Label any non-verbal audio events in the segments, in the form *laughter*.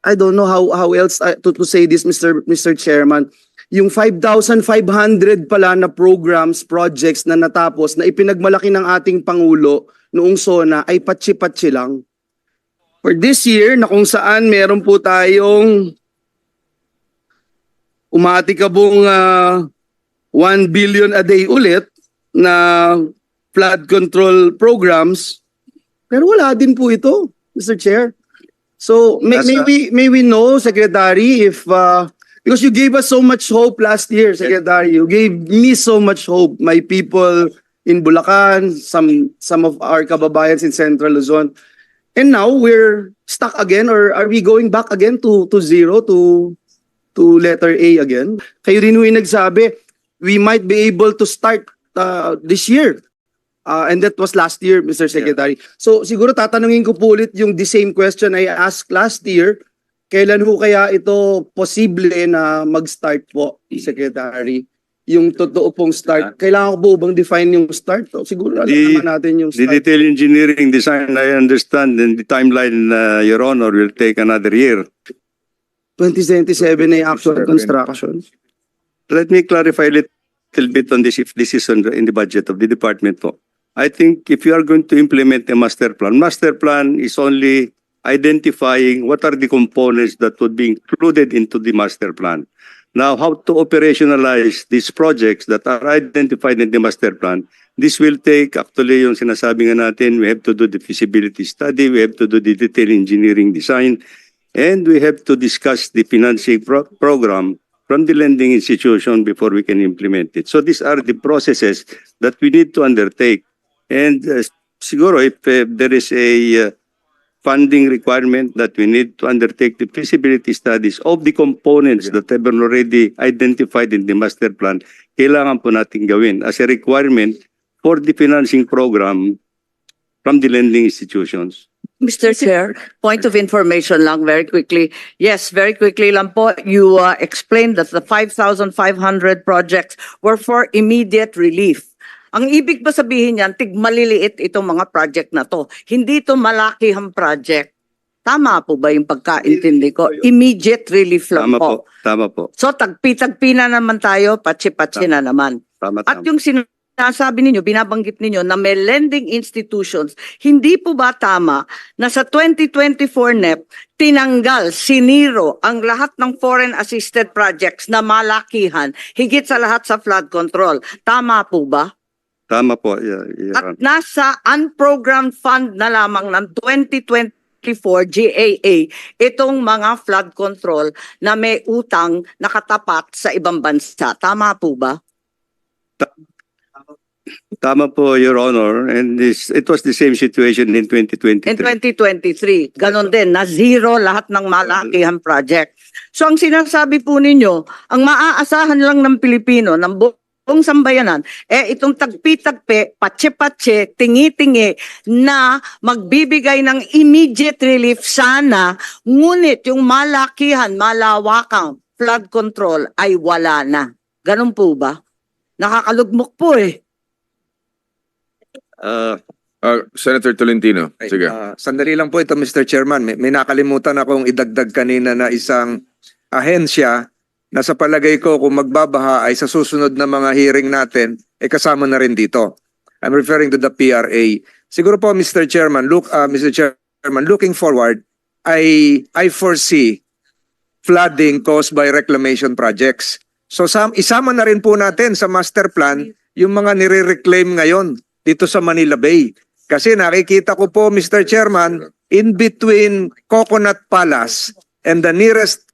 I don't know how how else uh, to, to say this Mr. Mr. Chairman. Yung 5,500 pala na programs, projects na natapos na ipinagmalaki ng ating pangulo noong SONA ay patsi-patsi lang. For this year na kung saan meron po tayong umatikabong uh, 1 billion a day ulit na flood control programs pero wala din po ito, Mr. Chair. So may, may we may we know, Secretary, if uh, because you gave us so much hope last year, Secretary. You gave me so much hope. My people in Bulacan, some some of our kababayans in Central Luzon. And now we're stuck again or are we going back again to to zero to to letter A again? Kayo rin yung nagsabi, we might be able to start uh, this year. Uh, and that was last year, Mr. Secretary. So siguro tatanungin ko po ulit yung the same question I asked last year. Kailan ho kaya ito posible na mag-start po, Secretary? Yung totoo pong start. Kailangan ko po bang define yung start? O, siguro alam The- naman natin yung The start. detail engineering design, I understand, and the timeline, uh, Your Honor, will take another year. 2077 na yung actual construction. Let me clarify a little bit on this, if this is on the- in the budget of the department po. I think if you are going to implement a master plan, master plan is only identifying what are the components that would be included into the master plan. Now, how to operationalize these projects that are identified in the master plan, this will take, actually, yung sinasabi nga natin, we have to do the feasibility study, we have to do the detail engineering design, and we have to discuss the financing pro- program from the lending institution before we can implement it. So these are the processes that we need to undertake. And uh, siguro if uh, there is a uh, funding requirement that we need to undertake the feasibility studies of the components that have been already identified in the master plan, kailangan po natin gawin as a requirement for the financing program from the lending institutions. Mr. Chair, point of information lang very quickly. Yes, very quickly lang po. You uh, explained that the 5,500 projects were for immediate relief. Ang ibig ba sabihin yan, tigmaliliit itong mga project na to. Hindi to malakihang project. Tama po ba yung pagkaintindi ko? Immediate relief lang Tama po, po. tama po. So tagpi-tagpi na naman tayo, patsi-patsi na naman. Tama, At tama. yung sinasabi ninyo, binabanggit ninyo na may lending institutions, hindi po ba tama na sa 2024 NEP, tinanggal, siniro ang lahat ng foreign assisted projects na malakihan, higit sa lahat sa flood control. Tama po ba? Tama po. Yeah, yeah. At nasa unprogrammed fund na lamang ng 2024 GAA itong mga flood control na may utang nakatapat sa ibang bansa. Tama po ba? Tama po, Your Honor. And this, it was the same situation in 2023. In 2023, ganon din, na zero lahat ng malakihang project. So ang sinasabi po ninyo, ang maaasahan lang ng Pilipino, ng buong sambayanan, eh itong tagpi-tagpi, patse-patse, tingi-tingi na magbibigay ng immediate relief sana, ngunit yung malakihan, malawakang flood control ay wala na. Ganon po ba? Nakakalugmok po eh. Uh, Uh, Senator Tolentino, sige. ah, sandali lang po ito, Mr. Chairman. May, may nakalimutan akong idagdag kanina na isang ahensya na sa palagay ko kung magbabaha ay sa susunod na mga hearing natin, eh kasama na rin dito. I'm referring to the PRA. Siguro po, Mr. Chairman, look, ah, Mr. Chairman, looking forward, I, I foresee flooding caused by reclamation projects. So sam, isama na rin po natin sa master plan yung mga nire-reclaim ngayon dito sa Manila Bay. Kasi nakikita ko po, Mr. Chairman, in between Coconut Palace and the nearest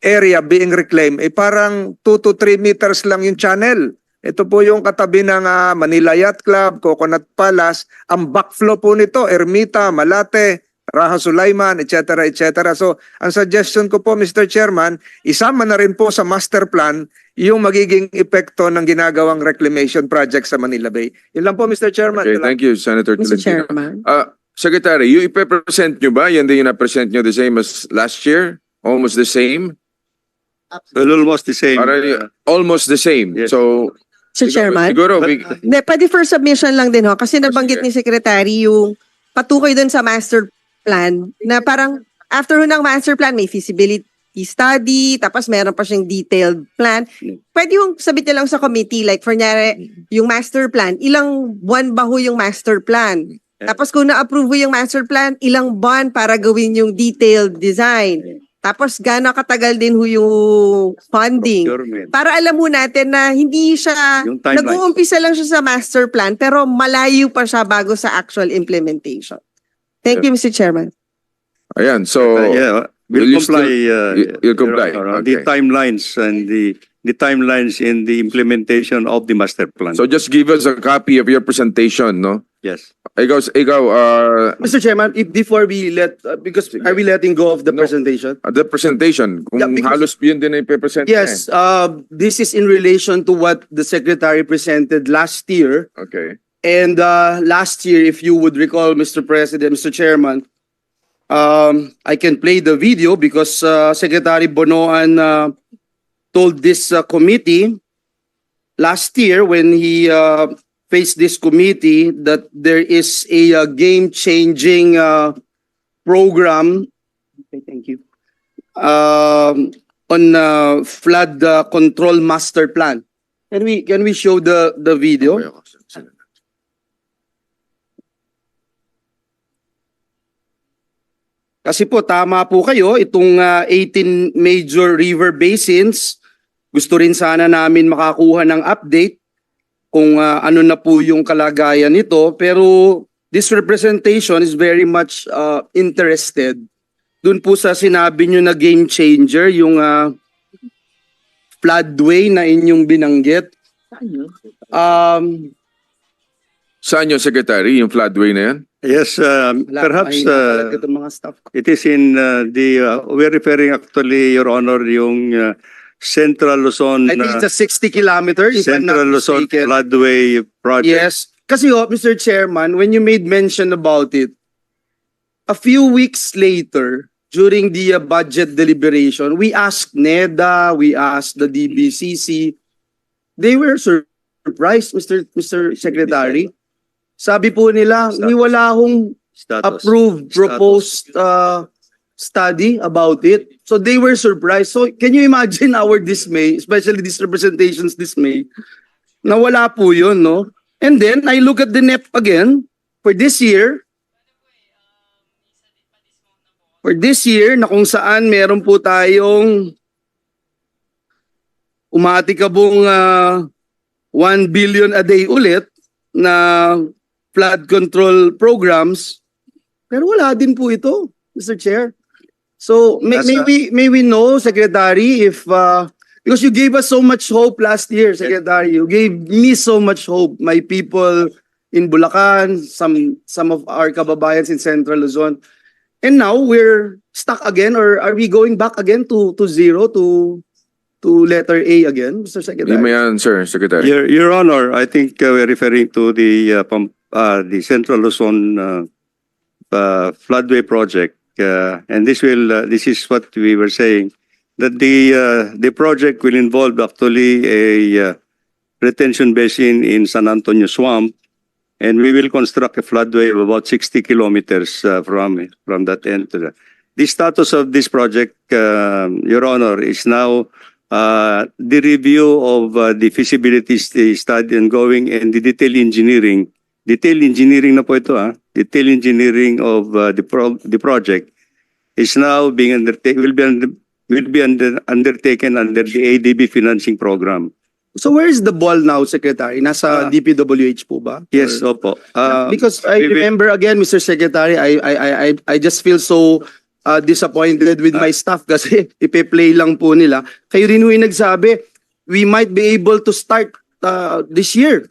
area being reclaimed, eh parang 2 to 3 meters lang yung channel. Ito po yung katabi ng ah, Manila Yacht Club, Coconut Palace. Ang backflow po nito, Ermita, Malate, Raha Sulaiman, etc. etc. So, ang suggestion ko po, Mr. Chairman, isama na rin po sa master plan yung magiging epekto ng ginagawang reclamation project sa Manila Bay. Yun lang po, Mr. Chairman. Okay, thank you, Senator Mr. Tolentino. Chairman. Uh, Secretary, yung ipe-present nyo ba? Yan din yung na-present nyo the same as last year? Almost the same? Well, almost the same. Para, almost the same. Yes. So, Mr. Chairman. siguro, we, Hindi, pwede for submission lang din ho. Kasi nabanggit ni Secretary yung patukoy dun sa master plan na parang after ho ng master plan, may feasibility study, tapos meron pa siyang detailed plan. Pwede yung sabit niya lang sa committee, like for nyari, yung master plan, ilang buwan ba ho yung master plan? Tapos kung na-approve ho yung master plan, ilang buwan para gawin yung detailed design? Tapos gaano katagal din ho yung funding? Procurement. Para alam mo natin na hindi siya, nag-uumpisa lang siya sa master plan, pero malayo pa siya bago sa actual implementation. Thank you, Mr. Chairman. Ayan, so, Uh, yeah, will we'll you still- comply. uh, you- you'll Your comply, The okay. timelines and the, the timelines in the implementation of the master plan. so just give us a copy of your presentation, no? Yes. Ikaw, ikaw, uh, Mr. Chairman, if before we let, uh, because are we letting go of the No. presentation? the presentation, kung Yeah, because- halos yun din ay ipipresent niya Yes, uh, this is in relation to what the secretary presented last year. eh. Okay. And uh, last year, if you would recall, Mr. President, Mr. Chairman, um, I can play the video because uh, Secretary Bonoan uh, told this uh, committee last year when he uh, faced this committee that there is a uh, game-changing uh, program. Okay, thank you. Um, on uh, flood uh, control master plan. Can we can we show the the video? Kasi po tama po kayo, itong ah, 18 major river basins, gusto rin sana namin makakuha ng update kung ah, ano na po yung kalagayan nito. Pero this representation is very much ah, interested dun po sa sinabi nyo na game changer, yung ah, floodway na inyong binanggit. Um, Saan yung secretary, yung floodway na yan? Yes, um, perhaps uh, it is in uh, the, uh, we're referring actually, Your Honor, yung uh, Central Luzon, I think it's a 60 kilometer, if I'm not Central Luzon mistaken. floodway project. Yes. Kasi oh, Mr. Chairman, when you made mention about it, a few weeks later, during the uh, budget deliberation, we asked NEDA, we asked the DBCC. They were surprised, Mr. Mr. Secretary. Sabi po nila, ni wala Status. approved, Status. proposed uh, study about it. So they were surprised. So can you imagine our dismay, especially this representation's dismay, na wala po yun, no? And then I look at the NEP again for this year. For this year, na kung saan meron po tayong umatikabong uh, 1 billion a day ulit na flood control programs. Pero wala din po ito, Mr. Chair. So may, may we may we know, Secretary, if uh, because you gave us so much hope last year, Secretary. You gave me so much hope. My people in Bulacan, some some of our kababayans in Central Luzon. And now we're stuck again, or are we going back again to to zero to to letter A again, Mr. Secretary? Yan, sir, secretary. Your, Your Honor, I think uh, we're referring to the, uh, pam- uh, the Central Luzon, uh, uh, floodway project. Uh, and this will, uh, this is what we were saying, that the, uh, the project will involve actually a, uh, retention basin in San Antonio Swamp. And we will construct a floodway of about 60 kilometers, uh, from, from that end to the, the status of this project, uh, Your Honor, is now uh, the review of uh, the feasibility st- study ongoing and the detail engineering. Detail engineering na po ito ah. Detail engineering of uh, the pro- the project is now being undertaken will be under, will be under, undertaken under the ADB financing program. So where is the ball now, Secretary? Nasa Ah. DPWH po ba? Yes, Or- opo. Uh, because I remember again, Mr. Secretary, I I I I just feel so uh, disappointed with my staff *laughs* kasi ipe-play lang po nila. Kayo rin yung nagsabi, we might be able to start uh, this year.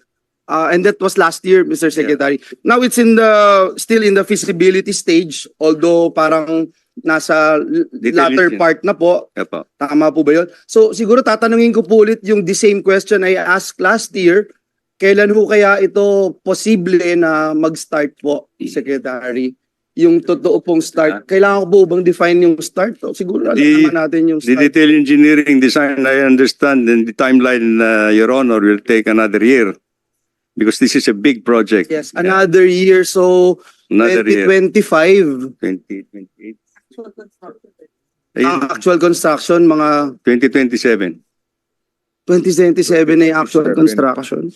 Uh, and that was last year, Mr. Secretary. Now it's in the still in the feasibility stage, although parang nasa latter part na po. opo. Tama po ba yun? So siguro tatanungin ko po ulit yung the same question I asked last year. Kailan ho kaya ito posible na mag-start po, Secretary? Yung totoo pong start. Kailangan ko po bang define yung start? O, siguro alam The- naman natin yung The start. detail engineering design, I understand, and the timeline, uh, Your Honor, will take another year. Because this is a big project. Yes, another year. So Another year, 2025. 2028. Ang actual construction, mga 2027. 2077 na yung actual construction.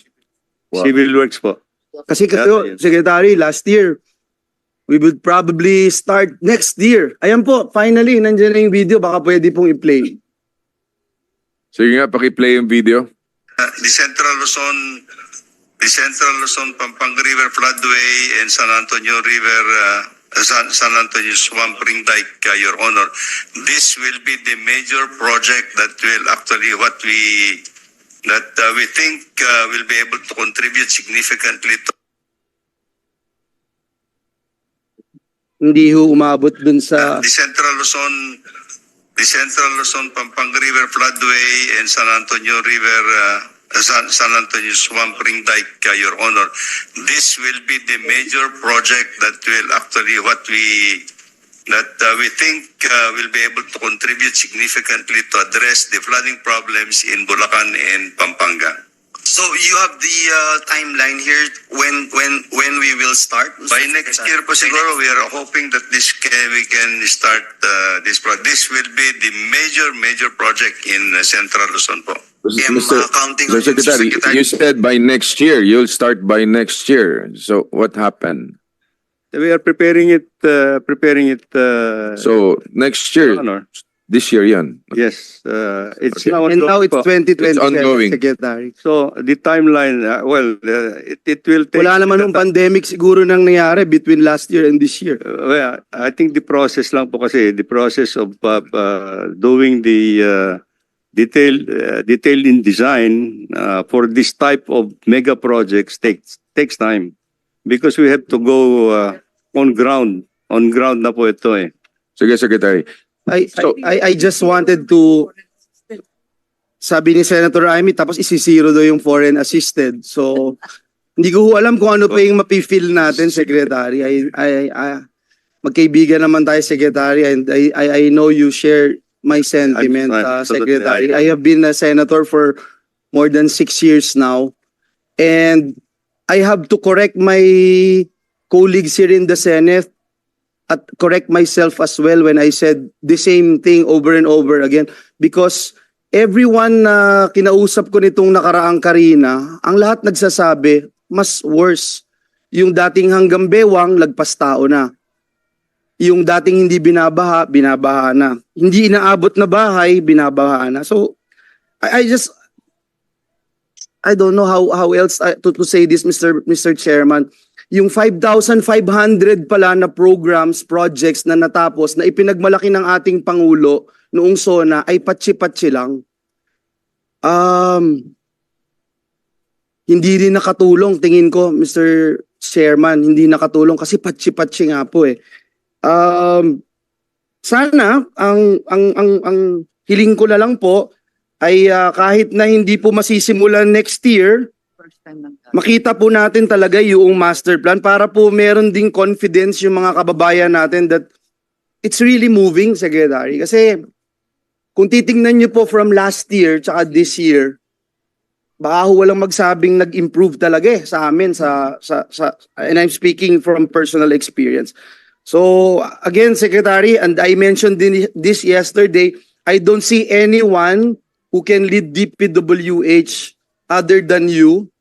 Wow. Civil works po. Kasi kayo, Yeah, yeah. Secretary, last year, we would probably start next year. Ayan po, finally, nandiyan na yung video. Baka pwede pong i-play. Sige nga, pakiplay yung video. Uh, the Central Luzon, the Central Luzon Pampanga River floodway and San Antonio River, uh, San, San Antonio Swamp Ring Dike, uh, Your Honor. This will be the major project that will actually what we that uh, we think uh, will be able to contribute significantly to Hindi ho umabot dun sa... the Central Luzon, the Central Luzon Pampanga River floodway and San Antonio River, uh, San, San Antonio Swamp Ring Dike, uh, Your Honor. This will be the major project that will actually what we that uh, we think uh, will be able to contribute significantly to address the flooding problems in Bulacan and Pampanga. So you have the uh, timeline here when when when we will start? By next year po siguro, we are hoping that this can, we can start uh, this project. This will be the major, major project in uh, Central Luzon po. I am uh, counting Mr. on you, Mr. Secretary, Secretary. you said by next year, you'll start by next year. So what happened? We are preparing it, uh, preparing it, uh, So next Your year, Honor. This year yan. Yes, uh, it's Okay. now And now it's po. 2027, It's ongoing. Secretary. So the timeline, uh, well, uh, it, it will take. Wala naman nung pandemic siguro nang nangyari between last year and this year. Uh, well, I think the process lang po kasi, the process of uh, uh, doing the uh, detailed uh, detailed in design uh, for this type of mega projects takes takes time because we have to go uh, on ground. On ground na po ito eh. Sige, Secretary. I, So- I, I just wanted to sabi ni Senator Amy tapos isisiro daw yung foreign assisted. So *laughs* hindi ko ho alam kung ano pa yung mapi-feel natin, Secretary. I, I, I, magkaibigan naman tayo, Secretary, and I, I, I know you share my sentiment, I'm- uh. Secretary. I have been a senator for more than six years now. And I have to correct my colleagues here in the Senate at correct myself as well when I said the same thing over and over again because everyone na kinausap ko nitong nakaraang Karina, ang lahat nagsasabi mas worse. Yung dating hanggang bewang, lagpas tao na. Yung dating hindi binabaha, binabaha na. Hindi inaabot na bahay, binabaha na. So, I, I just, I don't know how how else to, to say this, Mr. Mr. Chairman yung 5,500 pala na programs, projects na natapos na ipinagmalaki ng ating Pangulo noong SONA ay patsi-patsi lang. Um, hindi rin nakatulong, tingin ko, Mr. Chairman, hindi nakatulong kasi patsi-patsi nga po eh. Um, sana, ang, ang, ang, ang hiling ko na lang po ay ah, kahit na hindi po masisimulan next year, makita po natin talaga yung master plan para po meron ding confidence yung mga kababayan natin that it's really moving, Secretary. Kasi kung titingnan nyo po from last year tsaka this year, baka ho walang magsabing nag-improve talaga eh sa amin sa, sa, sa and I'm speaking from personal experience. So again, Secretary, and I mentioned this yesterday, I don't see anyone who can lead DPWH other than you.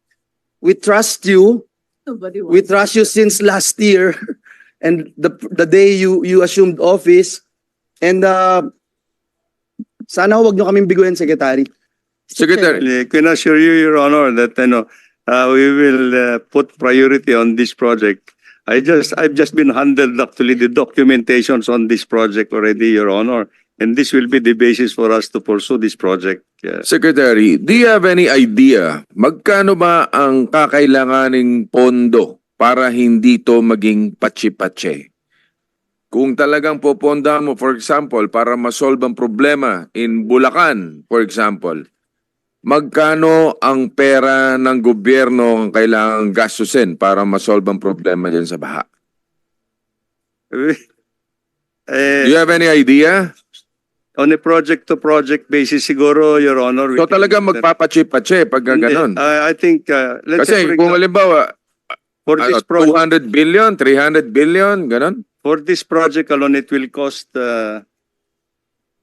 We trust you. We trust you since last year *laughs* and the the day you you assumed office. And uh, sana huwag nyo kaming biguin, Secretary. Secretary, I can assure you, Your Honor, that you know, uh, we will uh, put priority on this project. I just, I've just been handled actually the documentations on this project already, Your Honor. And this will be the basis for us to pursue this project. Yeah. Secretary, do you have any idea magkano ba ang kakailanganing pondo para hindi to maging patsi-patsi? Kung talagang poponda mo, for example, para masolve ang problema in Bulacan, for example, magkano ang pera ng gobyerno ang kailangang gastusin para masolve ang problema dyan sa baha? *laughs* Eh, Do you have any idea? On a project-to-project basis, siguro, Your Honor. we So talaga magpapatsi-patsi pag Hindi, ganon. I, I think, uh, let's say, Kasi for kung halimbawa, for ano, this project, 200 billion, 300 billion, ganon? For this project alone, it will cost uh,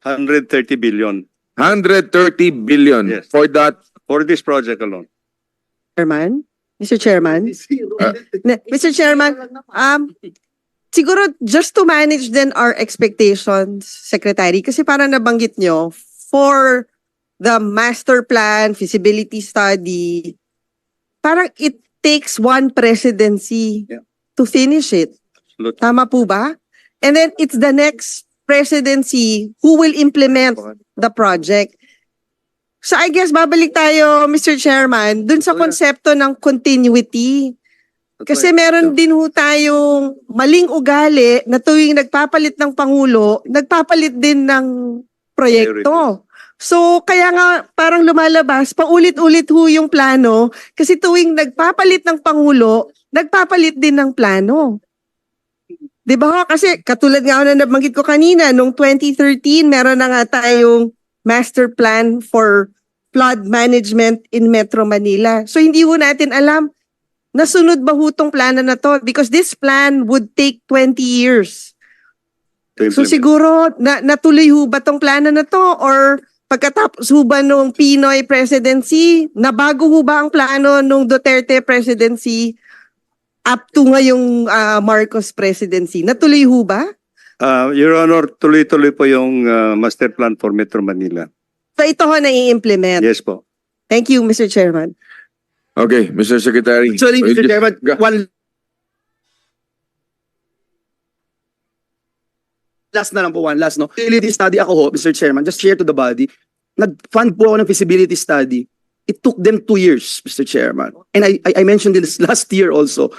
130 billion 130 billion Yes. for that. for this project alone. Chairman? Mr. Chairman? Ne- Mr. Chairman, um, siguro just to manage then our expectations, Secretary, kasi parang nabanggit nyo, for the master plan, feasibility study, parang it takes one presidency Yeah. to finish it. Absolutely. Tama po ba? And then it's the next presidency who will implement the project. So I guess babalik tayo, Mr. Chairman, dun sa Oh, konsepto ng continuity. Kasi meron din ho tayong maling ugali na tuwing nagpapalit ng Pangulo, nagpapalit din ng proyekto. So kaya nga parang lumalabas, paulit-ulit ho yung plano kasi tuwing nagpapalit ng Pangulo, nagpapalit din ng plano. 'Di ba ho? Kasi katulad nga na nabanggit ko kanina, nung 2013 meron na nga tayong master plan for flood management in Metro Manila. So hindi ho natin alam nasunod ba ho tong plano na to because this plan would take 20 years. So siguro na, natuloy ho ba tong plano na to or pagkatapos ho ba nung Pinoy presidency, nabago ho ba ang plano nung Duterte presidency up to ngayong ah, Marcos presidency? Natuloy ho ba? Uh, Your Honor, tuloy-tuloy po yung uh, master plan for Metro Manila. So ito ho na i-implement. Yes po. Thank you, Mr. Chairman. Okay, Mr. Secretary. Will Mr. Chairman, one last na lang po, one last, no? Feasibility study ako ho, Mr. Chairman, just share to the body. Nag-fund po ako ng feasibility study. It took them two years, Mr. Chairman. And I, I, I mentioned this *laughs* last year also.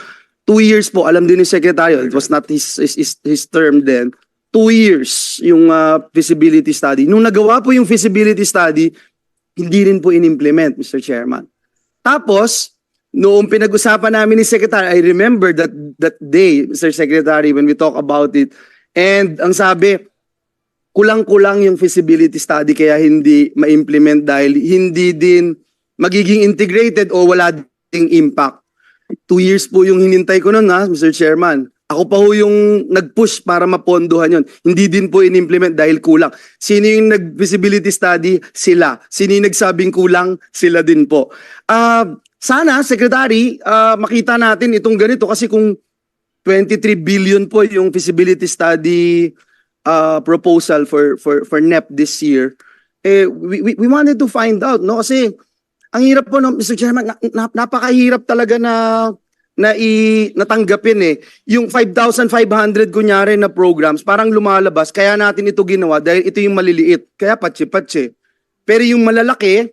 Two years po, alam din ni Secretary, it was not his, his, his, his term then. Two years yung uh, feasibility study. Nung nagawa po yung feasibility study, hindi rin po in-implement, Mr. Chairman. Tapos, noong pinag-usapan namin ni Secretary, I remember that that day, Mr. Secretary, when we talk about it. And ang sabi, kulang-kulang yung feasibility study kaya hindi ma-implement dahil hindi din magiging integrated o wala ding impact. Two years po yung hinintay ko nun ha, Mr. Chairman. Ako pa ho yung nag-push para mapondohan yun. Hindi din po in-implement dahil kulang. Sino yung nag-feasibility study? Sila. Sino yung nagsabing kulang? Sila din po. Ah, sana, Secretary, ah, makita natin itong ganito kasi kung 23 billion po yung feasibility study uh, proposal for for for NEP this year. Eh we, we, we wanted to find out no kasi ang hirap po no Mr. Chairman na, na- napakahirap talaga na na i natanggapin eh. Yung 5,500 kunyari na programs parang lumalabas kaya natin ito ginawa dahil ito yung maliliit. Kaya patsi-patsi. Pero yung malalaki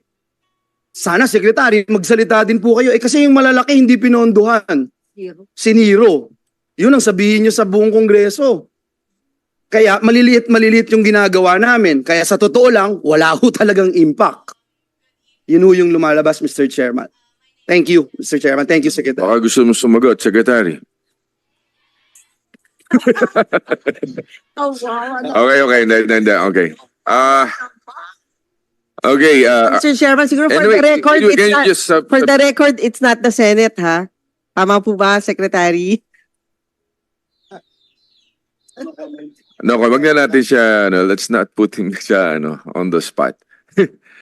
sana secretary magsalita din po kayo eh kasi yung malalaki hindi pinondohan siniro. Yun ang sabihin nyo sa buong kongreso. Kaya maliliit maliliit yung ginagawa namin. Kaya sa totoo lang, wala ho *laughs* talagang impact. Yun ho yung lumalabas, Mr. Chairman. Thank you, Mr. Chairman. Thank you, Secretary. Baka gusto mo sumagot, Secretary. *laughs* Okay, okay. Hindi, hindi, hindi. Okay. Ah, okay. ah, Mr. Chairman, siguro for anyway, the record, can you, it's can you not, just, uh, for the record, it's not the Senate, ha? Tama po ba, Secretary? no, wag na natin siya, ano, let's not put him siya, ano, on the spot.